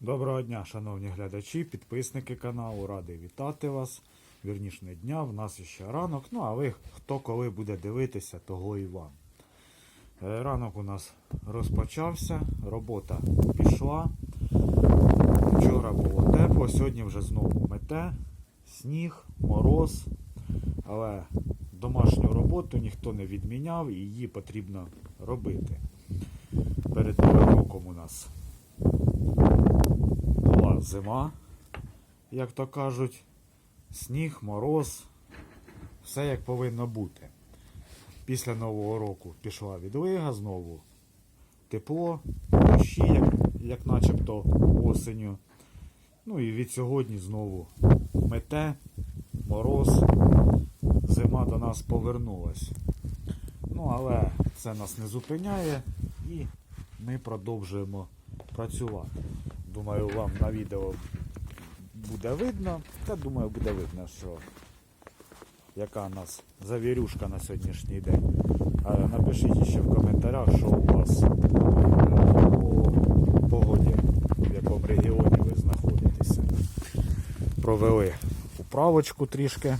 Доброго дня, шановні глядачі, підписники каналу. Радий вітати вас. Вірніш не дня, в нас ще ранок. Ну, а ви хто коли буде дивитися, того і вам. Е, Ранок у нас розпочався, робота пішла. Вчора було тепло, сьогодні вже знову мете, сніг, мороз. Але домашню роботу ніхто не відміняв і її потрібно робити. Перед роком у нас зима, як то кажуть, сніг, мороз, все як повинно бути. Після Нового року пішла відлига знову, тепло, дощі, як, як начебто осеню. Ну і від сьогодні знову мете, мороз, зима до нас повернулась. Ну, але це нас не зупиняє і ми продовжуємо працювати. Думаю, вам на відео буде видно. Та думаю, буде видно, що яка у нас завірюшка на сьогоднішній день. Напишіть ще в коментарях, що у вас е, по погоді, в якому регіоні ви знаходитеся. Провели управочку трішки.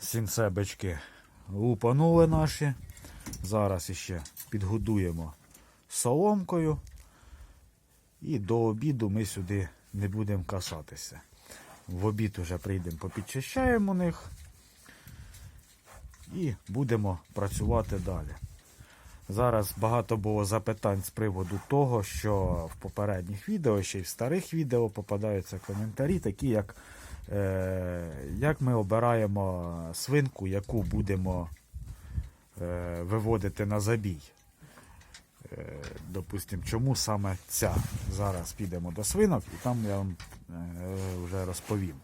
Сінцебечки лупанули наші. Зараз іще підгодуємо соломкою. І до обіду ми сюди не будемо касатися. В обід вже прийдемо, попідчищаємо них і будемо працювати далі. Зараз багато було запитань з приводу того, що в попередніх відео, ще й в старих відео попадаються коментарі, такі як е, як ми обираємо свинку, яку будемо е, виводити на забій. Е, допустим, чому саме ця. Зараз підемо до свинок і там я вам е, вже розповім.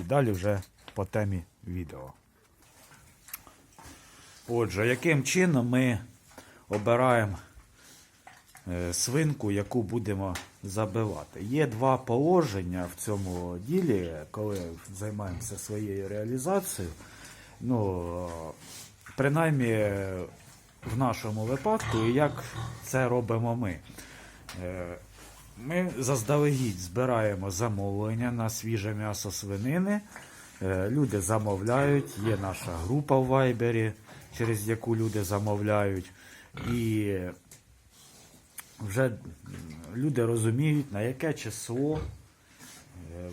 І далі вже по темі відео. Отже, яким чином ми обираємо е, свинку, яку будемо забивати? Є два положення в цьому ділі, коли займаємося своєю реалізацією. Ну, принаймні, в нашому випадку, і як це робимо ми. Е, Ми заздалегідь збираємо замовлення на свіже м'ясо свинини. Е, Люди замовляють, є наша група в Вайбері, через яку люди замовляють. І вже люди розуміють, на яке число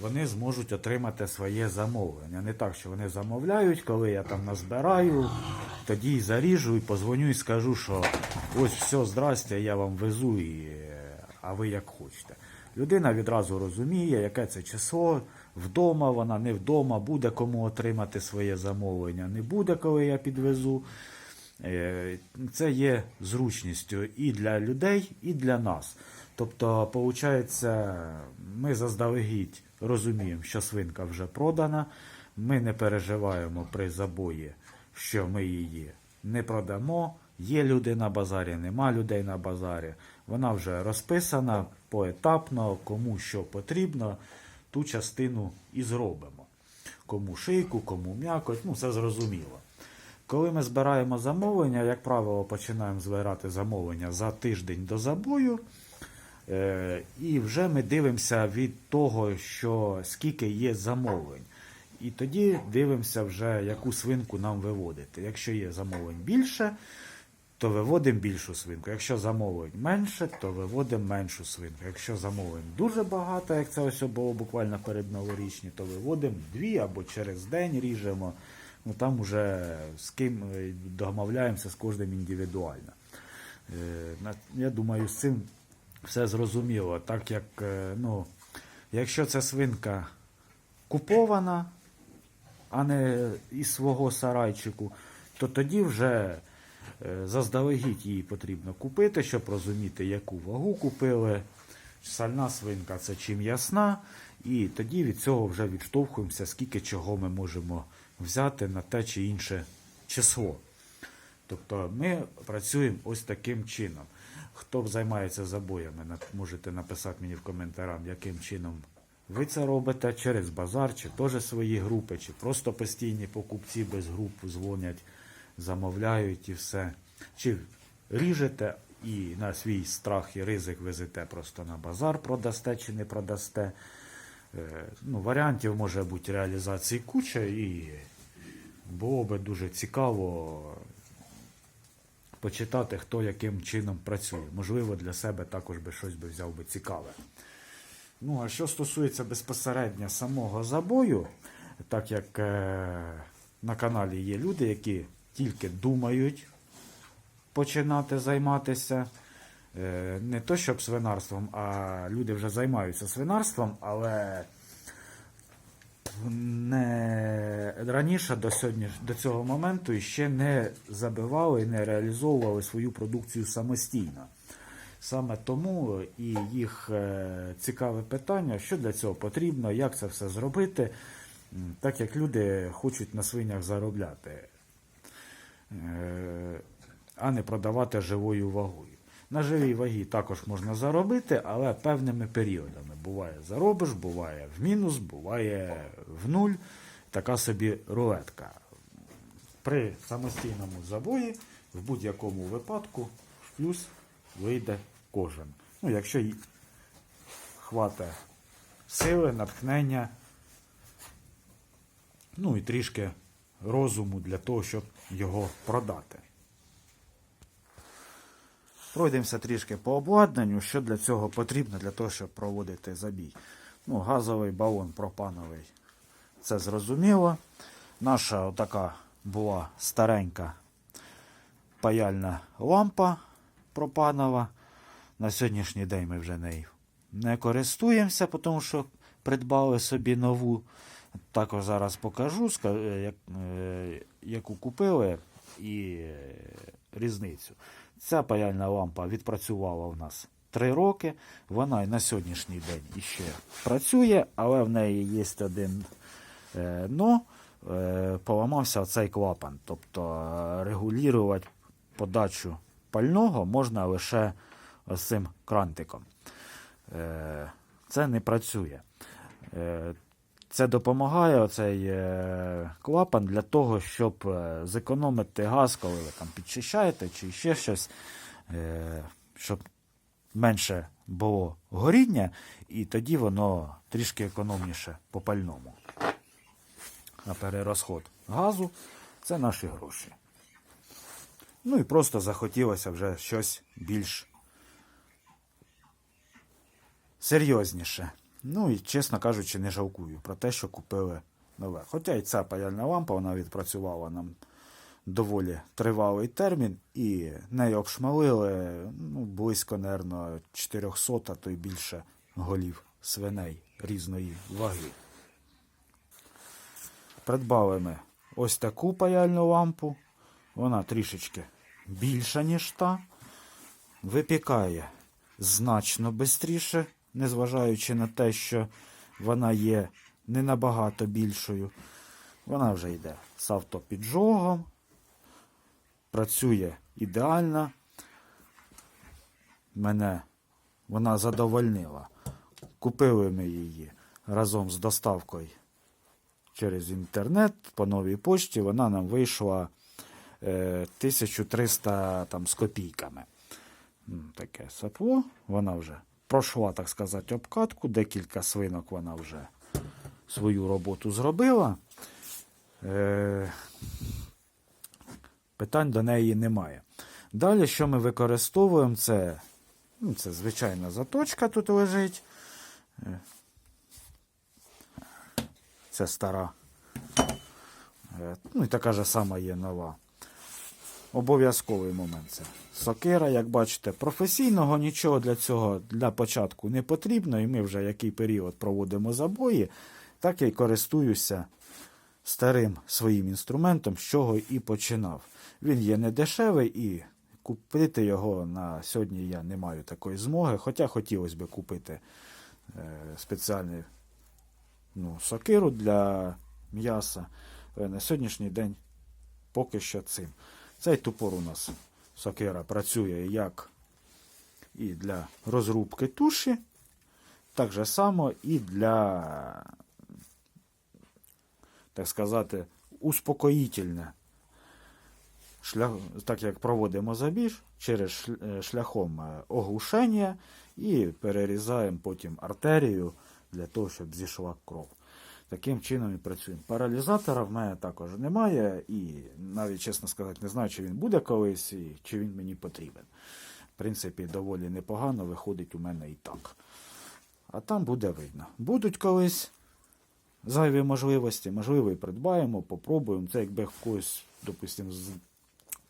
вони зможуть отримати своє замовлення. Не так, що вони замовляють, коли я там назбираю, тоді й заріжу і позвоню і скажу, що ось все, здрасте, я вам везу, і, е, а ви як хочете. Людина відразу розуміє, яке це число, вдома вона, не вдома, буде кому отримати своє замовлення, не буде, коли я підвезу. Е, Це є зручністю і для людей, і для нас. Тобто, виходить, ми заздалегідь розуміємо, що свинка вже продана. Ми не переживаємо при забої, що ми її не продамо. Є люди на базарі, нема людей на базарі. Вона вже розписана поетапно, кому що потрібно, ту частину і зробимо. Кому шийку, кому м'якоть, ну це зрозуміло. Коли ми збираємо замовлення, як правило, починаємо збирати замовлення за тиждень до забою. Е, І вже ми дивимося від того, що скільки є замовлень. І тоді дивимося вже, яку свинку нам виводити. Якщо є замовлень більше, то виводимо більшу свинку. Якщо замовлень менше, то виводимо меншу свинку. Якщо замовлень дуже багато, як це ось було буквально перед новорічні, то виводимо дві або через день ріжемо. Ну там вже з ким е, домовляємося з кожним індивідуально. Е, Я думаю, з цим все зрозуміло. Так як, е, ну, якщо ця свинка купована, а не із свого сарайчику, то тоді вже е, заздалегідь її потрібно купити, щоб розуміти, яку вагу купили. Сальна свинка це чим ясна, і тоді від цього вже відштовхуємося, скільки чого ми можемо взяти на те чи інше число. Тобто ми працюємо ось таким чином. Хто займається забоями, можете написати мені в коментарях, яким чином ви це робите через базар, чи теж свої групи, чи просто постійні покупці без груп дзвонять, замовляють і все. Чи ріжете і на свій страх і ризик везете просто на базар, продасте чи не продасте. Е, Ну, варіантів може бути реалізації куча, і було би дуже цікаво почитати, хто яким чином працює. Можливо, для себе також би щось би взяв би цікаве. Ну, а що стосується безпосередньо самого забою, так як е, на каналі є люди, які тільки думають починати займатися. Е, не то щоб свинарством, а люди вже займаються свинарством, але не раніше до сьогодні до цього моменту ще не забивали і не реалізовували свою продукцію самостійно. Саме тому і їх е, цікаве питання, що для цього потрібно, як це все зробити, так як люди хочуть на свинях заробляти, е, а не продавати живою вагою. На живій вагі також можна заробити, але певними періодами. Буває заробиш, буває в мінус, буває в нуль. Така собі рулетка. При самостійному забої в будь-якому випадку в плюс вийде кожен. Ну, якщо хватає сили, натхнення, ну і трішки розуму для того, щоб його продати. Пройдемося трішки по обладнанню, що для цього потрібно, для того, щоб проводити забій. Ну, газовий балон пропановий. Це зрозуміло. Наша така була старенька паяльна лампа пропанова. На сьогоднішній день ми вже нею не користуємося, тому що придбали собі нову. Також зараз покажу, е, е, яку купили і е, різницю. Ця паяльна лампа відпрацювала у нас 3 роки. Вона і на сьогоднішній день іще працює, але в неї є один е, но. Е, Поламався цей клапан. Тобто е, регулювати подачу пального можна лише ось цим крантиком. Е, Це не працює. Е, Це допомагає оцей е, клапан для того, щоб е, зекономити газ, коли ви там підчищаєте чи ще щось, е, щоб менше було горіння, і тоді воно трішки економніше по пальному. А перерозход газу це наші гроші. Ну і просто захотілося вже щось більш серйозніше. Ну і, чесно кажучи, не жалкую про те, що купили нове. Хоча і ця паяльна лампа, вона відпрацювала нам доволі тривалий термін, і нею обшмалили ну, близько, нервно, 400, а то й більше голів свиней різної ваги. Придбали ми ось таку паяльну лампу. Вона трішечки більша, ніж та. Випікає значно швидше, незважаючи на те, що вона є не набагато більшою. Вона вже йде з автопіджогом, працює ідеально. Мене вона задовольнила. Купили ми її разом з доставкою через інтернет по новій пошті. Вона нам вийшла е, 1300 там, з копійками. Таке сапло. Вона вже пройшла, так сказати, обкатку. Декілька свинок вона вже свою роботу зробила. Е, питань до неї немає. Далі, що ми використовуємо, це, ну, це звичайна заточка тут лежить. Е, Це стара. Е, Ну і така ж сама є нова. Обов'язковий момент це сокира, як бачите, професійного нічого для цього для початку не потрібно, і ми вже який період проводимо забої, так я й користуюся старим своїм інструментом, з чого і починав. Він є не дешевий і купити його на сьогодні я не маю такої змоги, хоча хотілося б купити е, спеціальний ну, сокиру для м'яса. На сьогоднішній день поки що цим. Цей тупор у нас сокира працює як і для розрубки туші, так же само і для, так сказати, успокоїтельне, шлях, так як проводимо забіж через е, шляхом е, оглушення і перерізаємо потім артерію для того, щоб зійшла кров. Таким чином і працюємо. Паралізатора в мене також немає, і навіть, чесно сказати, не знаю, чи він буде колись, і чи він мені потрібен. В принципі, доволі непогано виходить у мене і так. А там буде видно. Будуть колись зайві можливості, можливо, і придбаємо, попробуємо. Це якби в когось, допустимо, з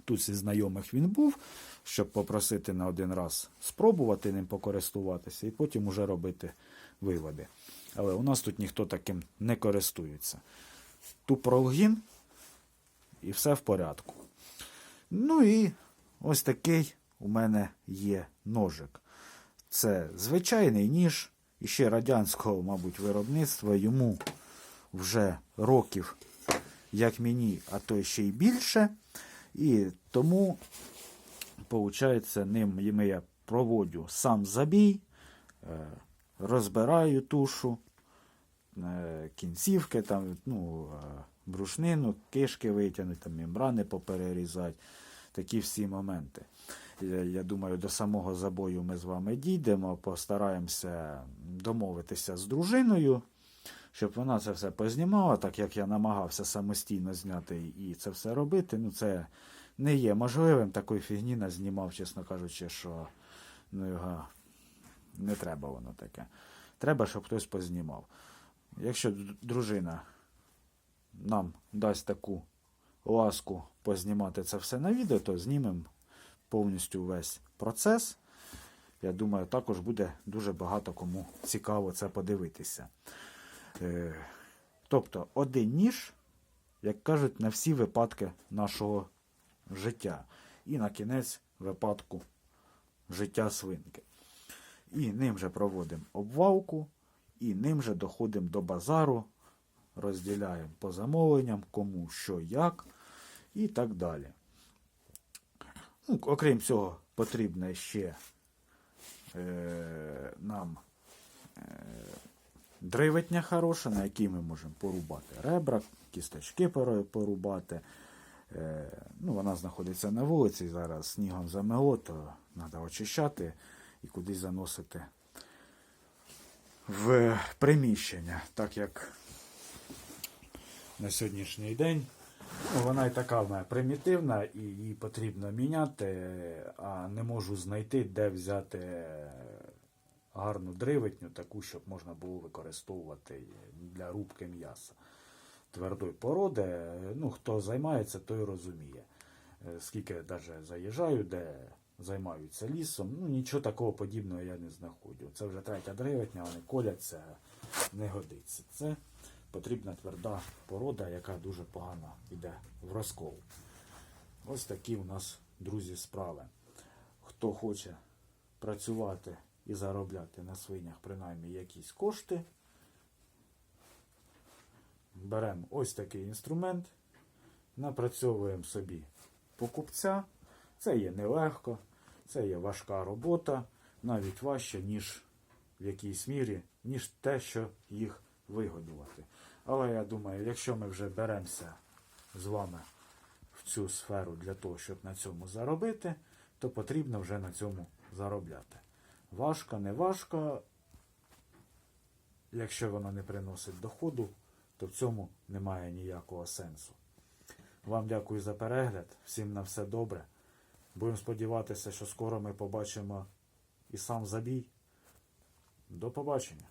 тут із знайомих він був, щоб попросити на один раз спробувати ним покористуватися і потім уже робити виводи. Але у нас тут ніхто таким не користується. Тупролгін і все в порядку. Ну і ось такий у мене є ножик. Це звичайний ніж, і ще радянського, мабуть, виробництва. Йому вже років, як мені, а то ще й більше. І тому, виходить, ним я проводжу сам забій, е, розбираю тушу, е, кінцівки, там, ну, е, брушнину, кишки витягнути, там, мембрани поперерізати. Такі всі моменти. Я, думаю, до самого забою ми з вами дійдемо, постараємося домовитися з дружиною, щоб вона це все познімала, так як я намагався самостійно зняти і це все робити. Ну, це не є можливим. Такої фігні назнімав, чесно кажучи, що ну, його не треба воно таке. Треба, щоб хтось познімав. Якщо дружина нам дасть таку ласку познімати це все на відео, то знімемо повністю весь процес. Я думаю, також буде дуже багато кому цікаво це подивитися. Е, Тобто, один ніж, як кажуть, на всі випадки нашого життя. І на кінець випадку життя свинки. І ним же проводимо обвалку, і ним же доходимо до базару, розділяємо по замовленням, кому що як, і так далі. Ну, окрім цього, потрібно ще е, нам е, дривитня хороша, на якій ми можемо порубати ребра, кісточки порубати. Е, ну, вона знаходиться на вулиці, зараз снігом замело, то треба очищати і кудись заносити в приміщення, так як на сьогоднішній день ну, вона і така в мене примітивна, і її потрібно міняти, а не можу знайти, де взяти гарну дривитню, таку, щоб можна було використовувати для рубки м'яса твердої породи. Ну, хто займається, той розуміє. Е, Скільки навіть заїжджаю, де займаються лісом, ну нічого такого подібного я не знаходжу. Це вже третя дривитня, вони коляться, не годиться. Це потрібна тверда порода, яка дуже погано йде в розкол. Ось такі у нас, друзі, справи. Хто хоче працювати і заробляти на свинях принаймні якісь кошти, беремо ось такий інструмент, напрацьовуємо собі покупця. Це є нелегко, це є важка робота, навіть важче, ніж в якійсь мірі, ніж те, що їх вигодувати. Але я думаю, якщо ми вже беремося з вами в цю сферу для того, щоб на цьому заробити, то потрібно вже на цьому заробляти. Важко, не важко, якщо воно не приносить доходу, то в цьому немає ніякого сенсу. Вам дякую за перегляд, всім на все добре. Будемо сподіватися, що скоро ми побачимо і сам забій. До побачення.